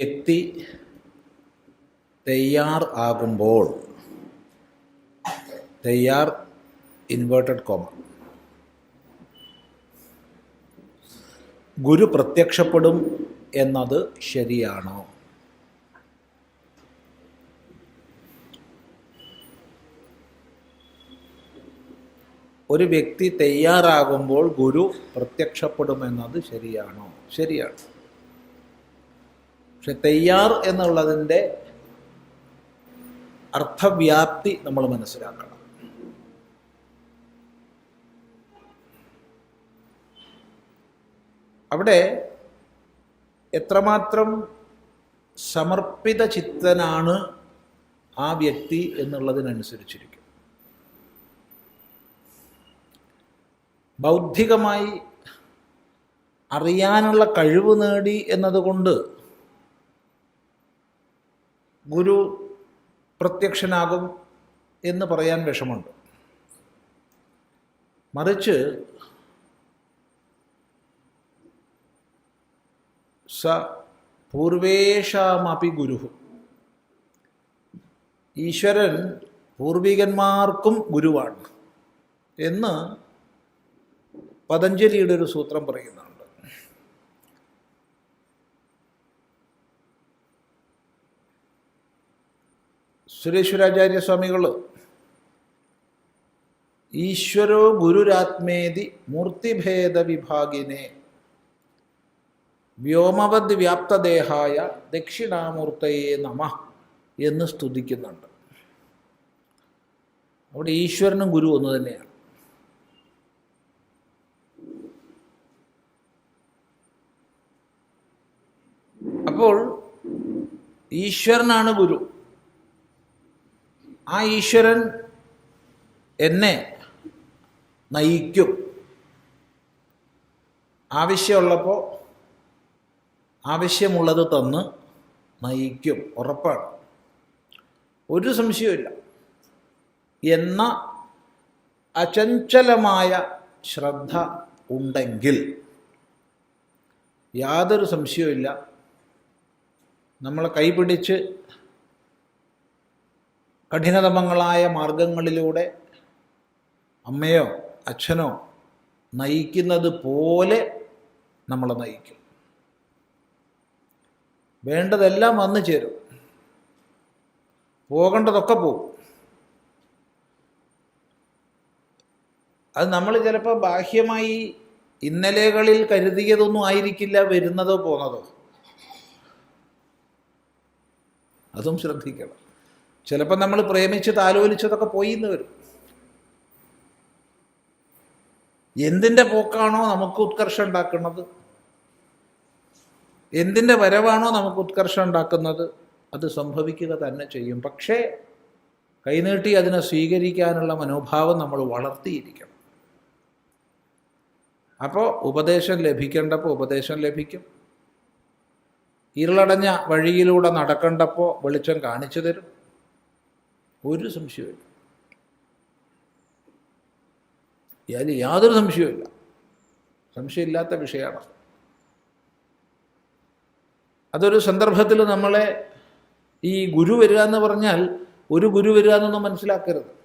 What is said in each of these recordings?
വ്യക്തി തയ്യാർ ആകുമ്പോൾ തയ്യാർ ഇൻവേർട്ടഡ് കോമ ഗുരു പ്രത്യക്ഷപ്പെടും എന്നത് ശരിയാണോ? ഒരു വ്യക്തി തയ്യാറാകുമ്പോൾ ഗുരു പ്രത്യക്ഷപ്പെടുമെന്നത് ശരിയാണോ? ശരിയാണ്. പക്ഷെ തയ്യാർ എന്നുള്ളതിന്റെ അർത്ഥവ്യാപ്തി നമ്മൾ മനസ്സിലാക്കണം. അവിടെ എത്രമാത്രം സമർപ്പിത ചിത്തനാണ് ആ വ്യക്തി എന്നുള്ളതിനനുസരിച്ചിരിക്കും. ബൗദ്ധികമായി അറിയാനുള്ള കഴിവ് നേടി എന്നതുകൊണ്ട് ഗുരു പ്രത്യക്ഷനാകും എന്ന് പറയാൻ വിഷമുണ്ട് മറിച്ച് സ പൂർവേഷാമപി ഗുരു ഈശ്വരൻ പൂർവികന്മാർക്കും ഗുരുവാണ് എന്ന് പതഞ്ജലിയുടെ ഒരു സൂത്രം പറയുന്നുണ്ട് സുരേശ്വരാചാര്യ സ്വാമികൾ ഈശ്വരോ ഗുരുരാത്മേതി മൂർത്തിഭേദ വിഭാഗിനെ വ്യോമവത് വ്യാപ്തദേഹായ ദക്ഷിണാമൂർത്തയെ നമ എന്ന് സ്തുതിക്കുന്നുണ്ട്. അവിടെ ഈശ്വരനും ഗുരു ഒന്ന് തന്നെയാണ്. അപ്പോൾ ഈശ്വരനാണ് ഗുരു. ആ ഈശ്വരൻ എന്നെ നയിക്കും. ആവശ്യമുള്ളപ്പോൾ ആവശ്യമുള്ളത് തന്ന് നയിക്കും. ഉറപ്പാണ്. ഒരു സംശയമില്ല എന്ന അചഞ്ചലമായ ശ്രദ്ധ ഉണ്ടെങ്കിൽ യാതൊരു സംശയവുമില്ല. നമ്മളെ കൈപിടിച്ച് കഠിനതമങ്ങളായ മാർഗങ്ങളിലൂടെ അമ്മയോ അച്ഛനോ നയിക്കുന്നത് പോലെ നമ്മളെ നയിക്കും. വേണ്ടതെല്ലാം വന്നു ചേരും. പോകേണ്ടതൊക്കെ പോകും അത് നമ്മൾ ചിലപ്പോൾ ബാഹ്യമായി ഇന്നലകളിൽ കരുതിയതൊന്നും ആയിരിക്കില്ല വരുന്നതോ പോന്നതോ. അതും ശ്രദ്ധിക്കണം. ചിലപ്പോൾ നമ്മൾ പ്രേമിച്ച് താലോലിച്ചതൊക്കെ പോയി എന്ന് വരും. എന്തിന്റെ പോക്കാണോ നമുക്ക് ഉത്കർഷം ഉണ്ടാക്കുന്നത്? എന്തിന്റെ വരവാണോ നമുക്ക് ഉത്കർഷം ഉണ്ടാക്കുന്നത്? അത് സംഭവിക്കുക തന്നെ ചെയ്യും. പക്ഷേ കൈനീട്ടി അതിനെ സ്വീകരിക്കാനുള്ള മനോഭാവം നമ്മൾ വളർത്തിയിരിക്കണം. അപ്പോൾ ഉപദേശം ലഭിക്കേണ്ടപ്പോൾ ഉപദേശം ലഭിക്കും. ഇരുളടഞ്ഞ വഴിയിലൂടെ നടക്കേണ്ടപ്പോൾ വെളിച്ചം കാണിച്ചു തരും. ഒരു സംശയമില്ല അതിൽ യാതൊരു സംശയവുമില്ല. സംശയമില്ലാത്ത വിഷയമാണ്. അതൊരു സന്ദർഭത്തിൽ നമ്മളെ ഈ ഗുരു വരിക എന്ന് പറഞ്ഞാൽ ഒരു ഗുരു വരിക എന്നൊന്നും മനസ്സിലാക്കരുത്.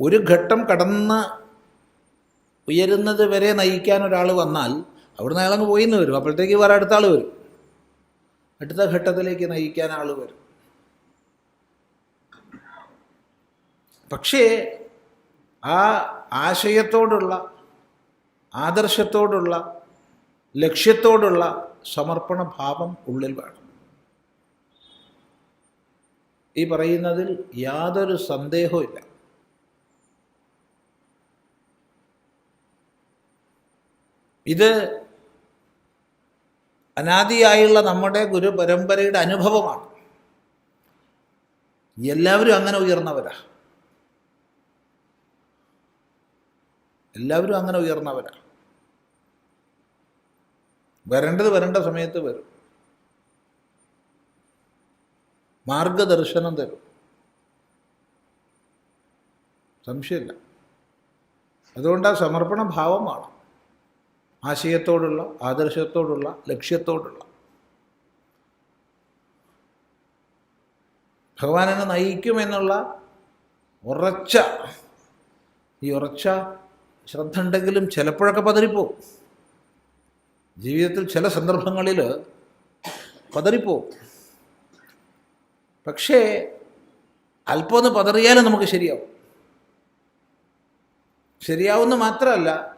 ഒരു ഘട്ടം കടന്ന് ഉയരുന്നത് വരെ നയിക്കാൻ ഒരാൾ വന്നാൽ അവിടുന്ന് അയാളങ്ങ് പോയിന്ന് വരും. അപ്പോഴത്തേക്ക് വേറെ അടുത്ത ആൾ വരും. അടുത്ത ഘട്ടത്തിലേക്ക് നയിക്കാൻ ആൾ വരും. പക്ഷേ ആ ആശയത്തോടുള്ള ആദർശത്തോടുള്ള ലക്ഷ്യത്തോടുള്ള സമർപ്പണ ഭാവം ഉള്ളിൽ വേണം. ഈ പറയുന്നതിൽ യാതൊരു സന്ദേഹവും ഇത് അനാദിയായുള്ള നമ്മുടെ ഗുരു പരമ്പരയുടെ അനുഭവമാണ്. എല്ലാവരും അങ്ങനെ ഉയർന്നവരാ. എല്ലാവരും അങ്ങനെ ഉയർന്നവരാ. വരേണ്ടത് വരേണ്ട സമയത്ത് വരും. മാർഗദർശനം തരും. സംശയമില്ല. അതുകൊണ്ട് ആ സമർപ്പണ ഭാവം വേണം. ആശയത്തോടുള്ള ആദർശത്തോടുള്ള ലക്ഷ്യത്തോടുള്ള. ഭഗവാൻ എന്നെ നയിക്കുമെന്നുള്ള ഉറച്ച ഈ ഉറച്ച ശ്രദ്ധ ഉണ്ടെങ്കിലും ചിലപ്പോഴൊക്കെ പതറിപ്പോവും. ജീവിതത്തിൽ ചില സന്ദർഭങ്ങളിൽ പതറിപ്പോവും. പക്ഷേ അല്പമൊന്ന് പതറിയാലും നമുക്ക് ശരിയാവും. ശരിയാവുന്ന മാത്രമല്ല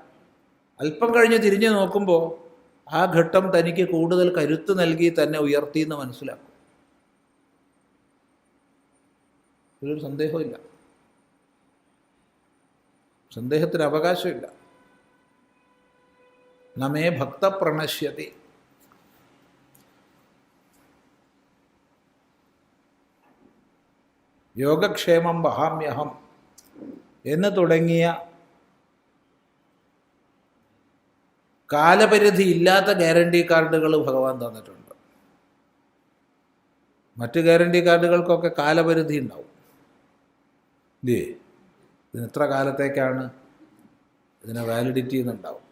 അല്പം കഴിഞ്ഞ് തിരിഞ്ഞു നോക്കുമ്പോൾ ആ ഘട്ടം തനിക്ക് കൂടുതൽ കരുത്ത് നൽകി തന്നെ ഉയർത്തി എന്ന് മനസ്സിലാക്കും. ഇതിലൊരു സന്ദേഹമില്ല. സന്ദേഹത്തിന് അവകാശമില്ല. നമേ ഭക്തപ്രണശ്യതി. യോഗക്ഷേമം വഹാമ്യഹം എന്ന് തുടങ്ങിയ കാലപരിധി ഇല്ലാത്ത ഗ്യാരണ്ടി കാർഡുകൾ ഭഗവാൻ തന്നിട്ടുണ്ട്. മറ്റ് ഗ്യാരണ്ടി കാർഡുകൾക്കൊക്കെ കാലപരിധി ഉണ്ടാവും. ഇല്ലേ? ഇതിന് ഇത്ര കാലത്തേക്കാണ് ഇതിനെ വാലിഡിറ്റി എന്നുണ്ടാവും.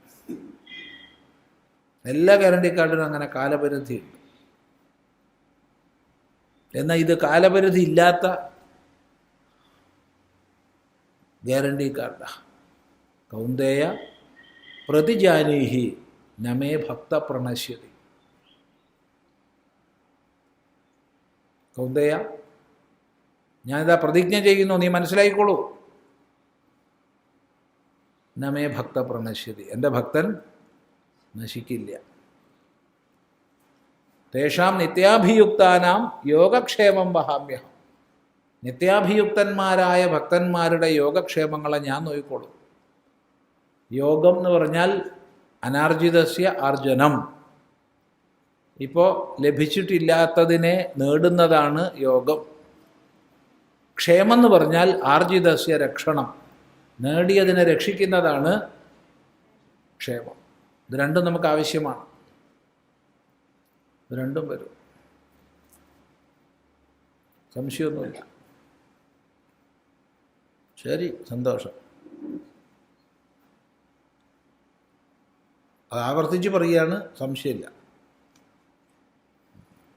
എല്ലാ ഗ്യാരണ്ടി കാർഡിനും അങ്ങനെ കാലപരിധി ഉണ്ട്. എന്നാൽ ഇത് കാലപരിധി ഇല്ലാത്ത ഗ്യാരണ്ടി കാർഡാണ് കൗന്ദേയ പ്രതിജാനീഹി നമേ ഭക്ത പ്രണശ്യതി കൗന്ദയ ഞാനിതാ പ്രതിജ്ഞ ചെയ്യുന്നു നീ മനസ്സിലായിക്കോളൂ. നമേ ഭക്ത പ്രണശ്യതി എന്റെ ഭക്തൻ നശിക്കില്ല. തേഷാം നിത്യാഭിയുക്താനാം യോഗക്ഷേമം വഹാമ്യഹം. നിത്യാഭിയുക്തന്മാരായ ഭക്തന്മാരുടെ യോഗക്ഷേമങ്ങളെ ഞാൻ നോക്കിക്കോളും യോഗം എന്ന് പറഞ്ഞാൽ അനാർജിതസ്യ അർജനം. ഇപ്പോൾ ലഭിച്ചിട്ടില്ലാത്തതിനെ നേടുന്നതാണ് യോഗം. ക്ഷേമം എന്ന് പറഞ്ഞാൽ ആർജിതസ്യ രക്ഷണം. നേടിയതിനെ രക്ഷിക്കുന്നതാണ് ക്ഷേമം. ഇത് രണ്ടും നമുക്ക് ആവശ്യമാണ്. ഇത് രണ്ടും വരും. സംശയമൊന്നുമില്ല. ശരി സന്തോഷം. അത് ആവർത്തിച്ച് പറയുകയാണ് സംശയമില്ല.